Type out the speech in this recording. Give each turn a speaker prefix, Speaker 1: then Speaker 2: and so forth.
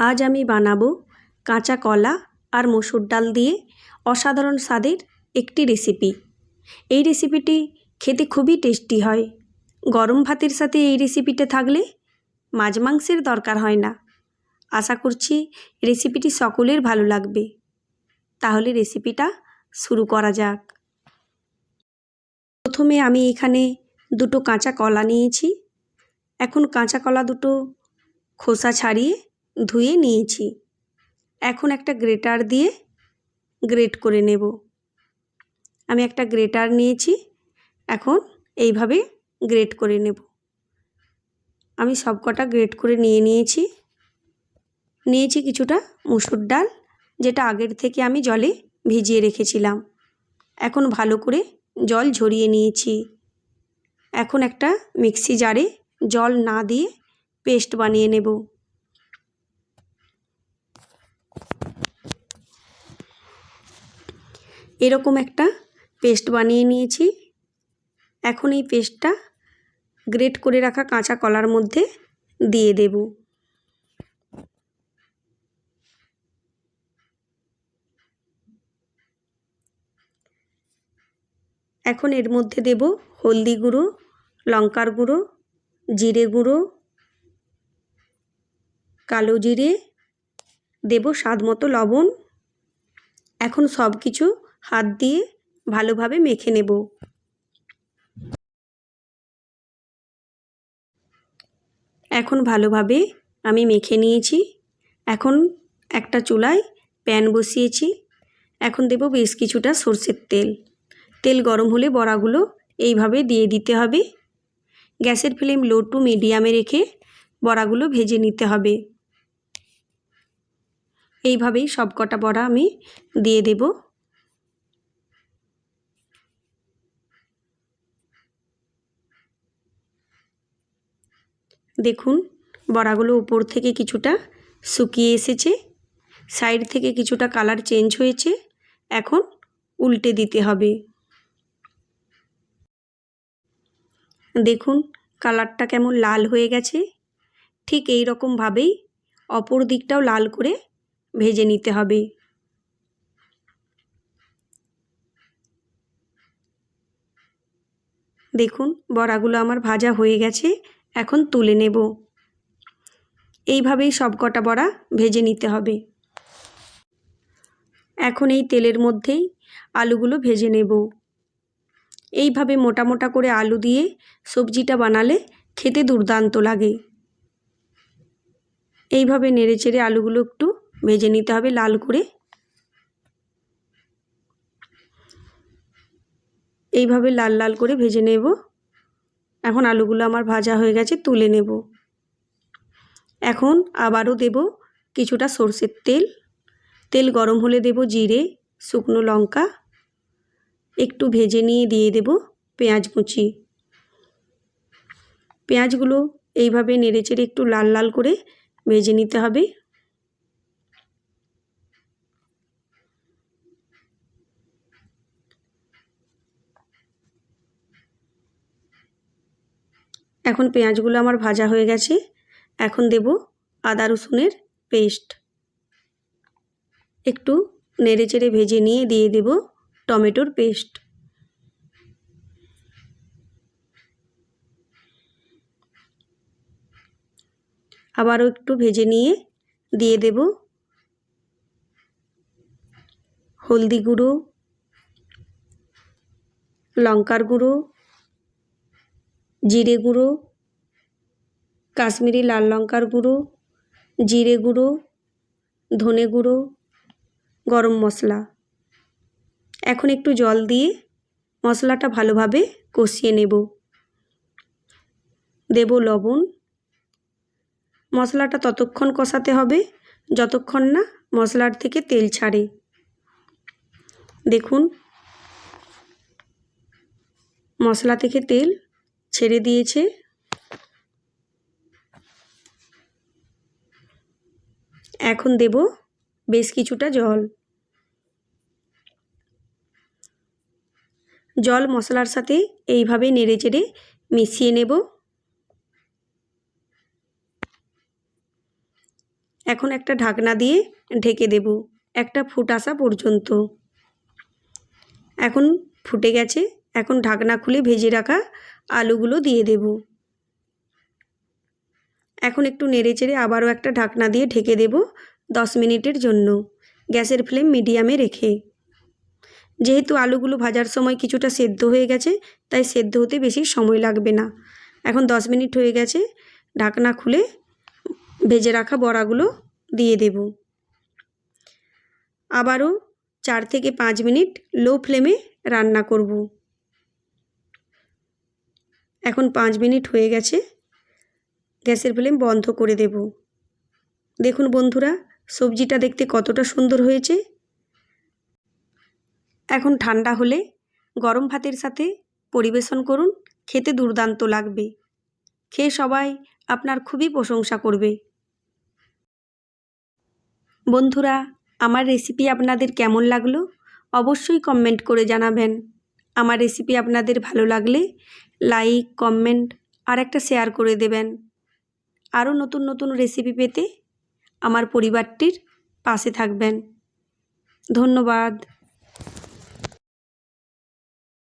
Speaker 1: আজ আমি বানাবো কাঁচা কলা আর মসুর ডাল দিয়ে অসাধারণ স্বাদের একটি রেসিপি এই রেসিপিটি খেতে খুবই টেস্টি হয়। গরম ভাতের সাথে এই রেসিপিটা থাকলে মাছ মাংসের দরকার হয় না। আশা করছি রেসিপিটি সকলের ভালো লাগবে। তাহলে রেসিপিটা শুরু করা যাক। প্রথমে আমি এখানে দুটো কাঁচা কলা নিয়েছি। এখন কাঁচা কলা দুটো খোসা ছাড়িয়ে ধুয়ে নিয়েছি। এখন একটা গ্রেটার দিয়ে গ্রেট করে নেব। আমি একটা গ্রেটার নিয়েছি, এখন এইভাবে গ্রেট করে নেব। আমি সব কটা গ্রেট করে নিয়ে নিয়েছি। নিয়েছি কিছুটা মুসুর ডাল, যেটা আগের থেকে আমি জলে ভিজিয়ে রেখেছিলাম। এখন ভালো করে জল ঝরিয়ে নিয়েছি। এখন একটা মিক্সি জারে জল না দিয়ে পেস্ট বানিয়ে নেব। এরকম একটা পেস্ট বানিয়ে নিয়েছি। এখন এই পেস্টটা গ্রেট করে রাখা কাঁচা কলার মধ্যে দিয়ে দেব। এখন এর মধ্যে দেব হলদি গুঁড়ো, লঙ্কার গুঁড়ো, জিরে গুঁড়ো, কালো জিরে, দেব স্বাদ মতো লবণ। এখন সব কিছু হাত দিয়ে ভালোভাবে মেখে নেব। এখন ভালোভাবে আমি মেখে নিয়েছি। এখন একটা চুলায় প্যান বসিয়েছি। এখন দেব বেশ কিছুটা সর্ষের তেল। তেল গরম হলে বড়াগুলো এইভাবে দিয়ে দিতে হবে। গ্যাসের ফ্লেম লো টু মিডিয়ামে রেখে বড়াগুলো ভেজে নিতে হবে। এইভাবেই সব কটা বড়া আমি দিয়ে দেব। দেখুন, বড়াগুলো উপর থেকে কিছুটা শুকিয়ে এসেছে, সাইড থেকে কিছুটা কালার চেঞ্জ হয়েছে, এখন উল্টে দিতে হবে। দেখুন, কালারটা কেমন লাল হয়ে গেছে, ঠিক এই রকমভাবেই অপর দিকটাও লাল করে ভেজে নিতে হবে। দেখুন, বড়াগুলো আমার ভাজা হয়ে গেছে এখন তুলে নেব। এইভাবেই সব কটা বড়া ভেজে নিতে হবে। এখন এই তেলের মধ্যেই আলুগুলো ভেজে নেব। এইভাবে মোটা মোটা করে আলু দিয়ে সবজিটা বানালে খেতে দুর্দান্ত লাগে। এইভাবে নেড়ে চেড়ে আলুগুলো একটু ভেজে নিতে হবে লাল করে। এইভাবে লাল লাল করে ভেজে নেব। এখন আলুগুলো আমার ভাজা হয়ে গেছে, তুলে নেব। এখন আবারও দেব কিছুটা সর্ষের তেল। তেল গরম হলে দেব জিরে, শুকনো লঙ্কা। একটু ভেজে নিয়ে দিয়ে দেব পেঁয়াজ কুচি। পেঁয়াজগুলো এইভাবে নেড়ে চেড়ে একটু লাল লাল করে ভেজে নিতে হবে। এখন পেঁয়াজগুলো আমার ভাজা হয়ে গেছে। এখন দেব আদা রসুনের পেস্ট। একটু নেড়ে চেড়ে ভেজে নিয়ে দিয়ে দেব টমেটোর পেস্ট। আবারও একটু ভেজে নিয়ে দিয়ে দেব হলদি গুঁড়ো, লঙ্কার গুঁড়ো জিরে গুঁড়ো, কাশ্মীরি লাল লঙ্কার গুঁড়ো, জিরে গুঁড়ো, ধনে গুঁড়ো, গরম মশলা। এখন একটু জল দিয়ে মশলাটা ভালোভাবে কষিয়ে নেব। দেব লবণ। মশলাটা ততক্ষণ কষাতে হবে, যতক্ষণ না মশলার থেকে তেল ছাড়ে। দেখুন, মশলা থেকে তেল ছেড়ে দিয়েছে। এখন দেব বেশ কিছুটা জল। জল মশলার সাথে এইভাবে নেড়ে চেড়ে মিশিয়ে নেব। এখন একটা ঢাকনা দিয়ে ঢেকে দেব, একটা ফুট আসা পর্যন্ত। এখন ফুটে গেছে, এখন ঢাকনা খুলে ভেজে রাখা আলুগুলো দিয়ে দেব। এখন একটু নেড়ে চেড়ে আবারও একটা ঢাকনা দিয়ে ঢেকে দেব দশ মিনিটের জন্য। গ্যাসের ফ্লেম মিডিয়ামে রেখে। যেহেতু আলুগুলো ভাজার সময় কিছুটা সেদ্ধ হয়ে গেছে, তাই সেদ্ধ হতে বেশি সময় লাগবে না। এখন দশ মিনিট হয়ে গেছে, ঢাকনা খুলে ভেজে রাখা বড়াগুলো দিয়ে দেব। আবারও চার থেকে পাঁচ মিনিট লো ফ্লেমে রান্না করব। এখন পাঁচ মিনিট হয়ে গেছে। গ্যাসের ফ্লেম বন্ধ করে দেব। দেখুন বন্ধুরা, সবজিটা দেখতে কতটা সুন্দর হয়েছে। এখন ঠান্ডা হলে গরম ভাতের সাথে পরিবেশন করুন, খেতে দুর্দান্ত লাগবে। খেয়ে সবাই আপনার খুবই প্রশংসা করবে। বন্ধুরা, আমার রেসিপি আপনাদের কেমন লাগল? অবশ্যই কমেন্ট করে জানাবেন। আমার রেসিপি আপনাদের ভালো লাগলে লাইক কমেন্ট আর একটা শেয়ার করে দেবেন। আরও নতুন নতুন রেসিপি পেতে আমার পরিবারটির পাশে থাকবেন। ধন্যবাদ।